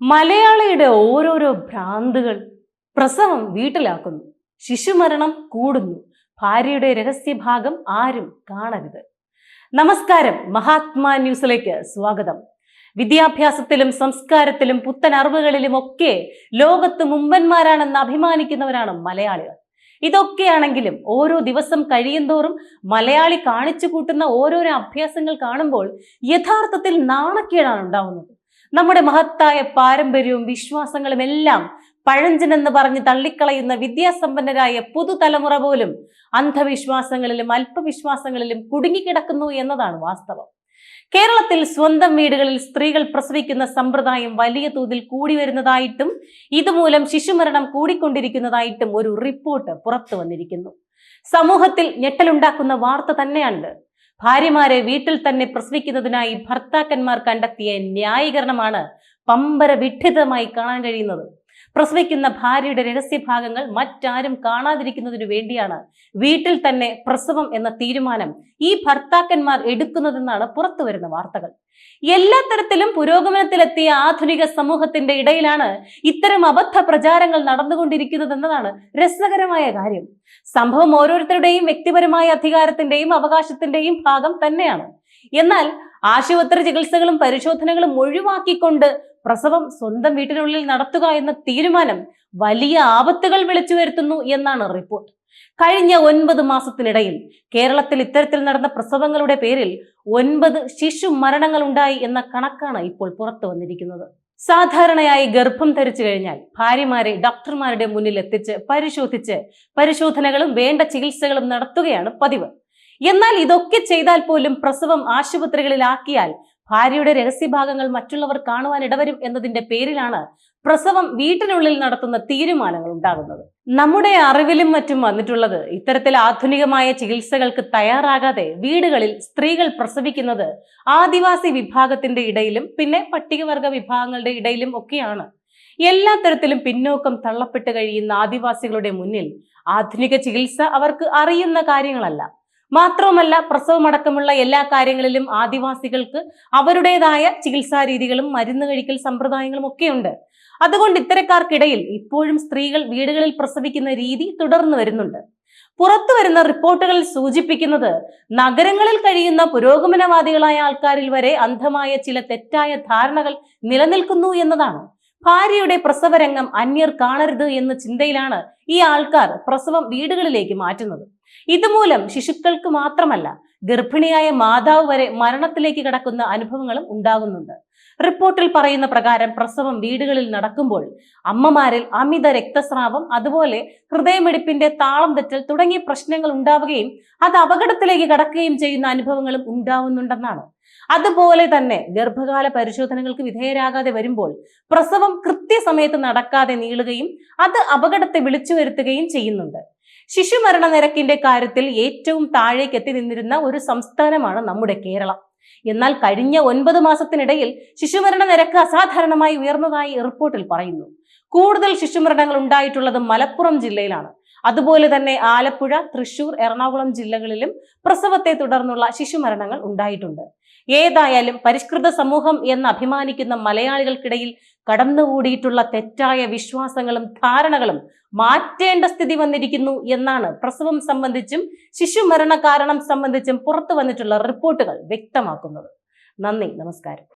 മലയാളിയുടെ ഓരോരോ ഭ്രാന്തുകൾ പ്രസവം വീട്ടിലാക്കുന്നു. ശിശുമരണം കൂടുന്നു. ഭാര്യയുടെ രഹസ്യഭാഗം ആരും കാണരുത്. നമസ്കാരം. മഹാത്മാ ന്യൂസിലേക്ക് സ്വാഗതം. വിദ്യാഭ്യാസത്തിലും സംസ്കാരത്തിലും പുത്തൻ അറിവുകളിലും ഒക്കെ ലോകത്ത് മുമ്പന്മാരാണെന്ന് അഭിമാനിക്കുന്നവരാണ് മലയാളികൾ. ഇതൊക്കെയാണെങ്കിലും ഓരോ ദിവസം കഴിയുന്തോറും മലയാളി കാണിച്ചു കൂട്ടുന്ന ഓരോരോ അഭ്യാസങ്ങൾ കാണുമ്പോൾ യഥാർത്ഥത്തിൽ നാണക്കേടാണ് ഉണ്ടാവുന്നത്. നമ്മുടെ മഹത്തായ പാരമ്പര്യവും വിശ്വാസങ്ങളും എല്ലാം പഴഞ്ചനെന്ന് പറഞ്ഞ് തള്ളിക്കളയുന്ന വിദ്യാസമ്പന്നരായ പുതുതലമുറ പോലും അന്ധവിശ്വാസങ്ങളിലും അല്പവിശ്വാസങ്ങളിലും കുടുങ്ങിക്കിടക്കുന്നു എന്നതാണ് വാസ്തവം. കേരളത്തിൽ സ്വന്തം വീടുകളിൽ സ്ത്രീകൾ പ്രസവിക്കുന്ന സമ്പ്രദായം വലിയ തോതിൽ കൂടി വരുന്നതായിട്ടും ഇതുമൂലം ശിശുമരണം കൂടിക്കൊണ്ടിരിക്കുന്നതായിട്ടും ഒരു റിപ്പോർട്ട് പുറത്തു വന്നിരിക്കുന്നു. സമൂഹത്തിൽ ഞെട്ടലുണ്ടാക്കുന്ന വാർത്ത തന്നെയാണിത്. ഭാര്യമാരെ വീട്ടിൽ തന്നെ പ്രസവിക്കുന്നതിനായി ഭർത്താക്കന്മാർ കണ്ടെത്തിയ ന്യായീകരണമാണ് പമ്പര വിഡ്ഢിതമായി കാണാൻ കഴിയുന്നത്. പ്രസവിക്കുന്ന ഭാര്യയുടെ രഹസ്യഭാഗങ്ങൾ മറ്റാരും കാണാതിരിക്കുന്നതിനു വേണ്ടിയാണ് വീട്ടിൽ തന്നെ പ്രസവം എന്ന തീരുമാനം ഈ ഭർത്താക്കന്മാർ എടുക്കുന്നതെന്നാണ് പുറത്തു വരുന്ന വാർത്തകൾ. എല്ലാ തരത്തിലും പുരോഗമനത്തിലെത്തിയ ആധുനിക സമൂഹത്തിന്റെ ഇടയിലാണ് ഇത്തരം അബദ്ധ പ്രചാരങ്ങൾ നടന്നുകൊണ്ടിരിക്കുന്നതെന്നതാണ് രസകരമായ കാര്യം. സംഭവം ഓരോരുത്തരുടെയും വ്യക്തിപരമായ അധികാരത്തിന്റെയും അവകാശത്തിന്റെയും ഭാഗം തന്നെയാണ്. എന്നാൽ ആശുപത്രി ചികിത്സകളും പരിശോധനകളും ഒഴിവാക്കിക്കൊണ്ട് പ്രസവം സ്വന്തം വീട്ടിനുള്ളിൽ നടത്തുക എന്ന തീരുമാനം വലിയ ആപത്തുകൾ വിളിച്ചു വരുത്തുന്നു എന്നാണ് റിപ്പോർട്ട്. കഴിഞ്ഞ ഒൻപത് മാസത്തിനിടയിൽ കേരളത്തിൽ ഇത്തരത്തിൽ നടന്ന പ്രസവങ്ങളുടെ പേരിൽ ഒൻപത് ശിശു മരണങ്ങൾ ഉണ്ടായി എന്ന കണക്കാണ് ഇപ്പോൾ പുറത്തു വന്നിരിക്കുന്നത്. സാധാരണയായി ഗർഭം ധരിച്ചു കഴിഞ്ഞാൽ ഭാര്യമാരെ ഡോക്ടർമാരുടെ മുന്നിൽ എത്തിച്ച് പരിശോധിച്ച് പരിശോധനകളും വേണ്ട ചികിത്സകളും നടത്തുകയാണ് പതിവ്. എന്നാൽ ഇതൊക്കെ ചെയ്താൽ പോലും പ്രസവം ആശുപത്രികളിലാക്കിയാൽ ഭാര്യയുടെ രഹസ്യഭാഗങ്ങൾ മറ്റുള്ളവർ കാണുവാൻ ഇടവരും എന്നതിന്റെ പേരിലാണ് പ്രസവം വീട്ടിനുള്ളിൽ നടത്തുന്ന തീരുമാനങ്ങൾ ഉണ്ടാകുന്നത്. നമ്മുടെ അറിവിലും മറ്റും വന്നിട്ടുള്ളത് ഇത്തരത്തിൽ ആധുനികമായ ചികിത്സകൾക്ക് തയ്യാറാകാതെ വീടുകളിൽ സ്ത്രീകൾ പ്രസവിക്കുന്നത് ആദിവാസി വിഭാഗത്തിന്റെ ഇടയിലും പിന്നെ പട്ടികവർഗ വിഭാഗങ്ങളുടെ ഇടയിലും ഒക്കെയാണ്. എല്ലാ തരത്തിലും പിന്നോക്കം തള്ളപ്പെട്ട് കഴിയുന്ന ആദിവാസികളുടെ മുന്നിൽ ആധുനിക ചികിത്സ അവർക്ക് അറിയുന്ന കാര്യങ്ങളല്ല. മാത്രവുമല്ല പ്രസവമടക്കമുള്ള എല്ലാ കാര്യങ്ങളിലും ആദിവാസികൾക്ക് അവരുടേതായ ചികിത്സാ രീതികളും മരുന്ന് കഴിക്കൽ സമ്പ്രദായങ്ങളും ഒക്കെയുണ്ട് അതുകൊണ്ട് ഇത്തരക്കാർക്കിടയിൽ ഇപ്പോഴും സ്ത്രീകൾ വീടുകളിൽ പ്രസവിക്കുന്ന രീതി തുടർന്നു വരുന്നുണ്ട്. പുറത്തു വരുന്ന റിപ്പോർട്ടുകൾ സൂചിപ്പിക്കുന്നത് നഗരങ്ങളിൽ കഴിയുന്ന പുരോഗമനവാദികളായ ആൾക്കാരിൽ വരെ അന്ധമായ ചില തെറ്റായ ധാരണകൾ നിലനിൽക്കുന്നു എന്നതാണ്. ഭാര്യയുടെ പ്രസവരംഗം അന്യർ കാണരുത് എന്ന ചിന്തയിലാണ് ഈ ആൾക്കാർ പ്രസവം വീടുകളിലേക്ക് മാറ്റുന്നത്. ഇതുമൂലം ശിശുക്കൾക്ക് മാത്രമല്ല ഗർഭിണിയായ മാതാവ് വരെ മരണത്തിലേക്ക് കടക്കുന്ന അനുഭവങ്ങളും ഉണ്ടാകുന്നുണ്ട്. റിപ്പോർട്ടിൽ പറയുന്ന പ്രകാരം പ്രസവം വീടുകളിൽ നടക്കുമ്പോൾ അമ്മമാരിൽ അമിത രക്തസ്രാവം അതുപോലെ ഹൃദയമിടിപ്പിന്റെ താളം തെറ്റൽ തുടങ്ങിയ പ്രശ്നങ്ങൾ ഉണ്ടാവുകയും അത് അപകടത്തിലേക്ക് കടക്കുകയും ചെയ്യുന്ന അനുഭവങ്ങളും ഉണ്ടാവുന്നുണ്ടെന്നാണ്. അതുപോലെ തന്നെ ഗർഭകാല പരിശോധനകൾക്ക് വിധേയരാകാതെ വരുമ്പോൾ പ്രസവം കൃത്യസമയത്ത് നടക്കാതെ നീളുകയും അത് അപകടത്തെ വിളിച്ചു വരുത്തുകയും ചെയ്യുന്നുണ്ട്. ശിശുമരണ നിരക്കിന്റെ കാര്യത്തിൽ ഏറ്റവും താഴേക്ക് എത്തി നിന്നിരുന്ന ഒരു സംസ്ഥാനമാണ് നമ്മുടെ കേരളം. എന്നാൽ കഴിഞ്ഞ ഒൻപത് മാസത്തിനിടയിൽ ശിശുമരണ നിരക്ക് അസാധാരണമായി ഉയർന്നതായി റിപ്പോർട്ടിൽ പറയുന്നു. കൂടുതൽ ശിശുമരണങ്ങൾ ഉണ്ടായിട്ടുള്ളത് മലപ്പുറം ജില്ലയിലാണ്. അതുപോലെ തന്നെ ആലപ്പുഴ തൃശൂർ എറണാകുളം ജില്ലകളിലും പ്രസവത്തെ തുടർന്നുള്ള ശിശുമരണങ്ങൾ ഉണ്ടായിട്ടുണ്ട്. ഏതായാലും പരിഷ്കൃത സമൂഹം എന്ന് അഭിമാനിക്കുന്ന മലയാളികൾക്കിടയിൽ കടന്നുകൂടിയിട്ടുള്ള തെറ്റായ വിശ്വാസങ്ങളും ധാരണകളും മാറ്റേണ്ട സ്ഥിതി വന്നിരിക്കുന്നു എന്നാണ് പ്രസവം സംബന്ധിച്ചും ശിശുമരണ കാരണം സംബന്ധിച്ചും പുറത്തു വന്നിട്ടുള്ള റിപ്പോർട്ടുകൾ വ്യക്തമാക്കുന്നത്. നന്ദി നമസ്കാരം.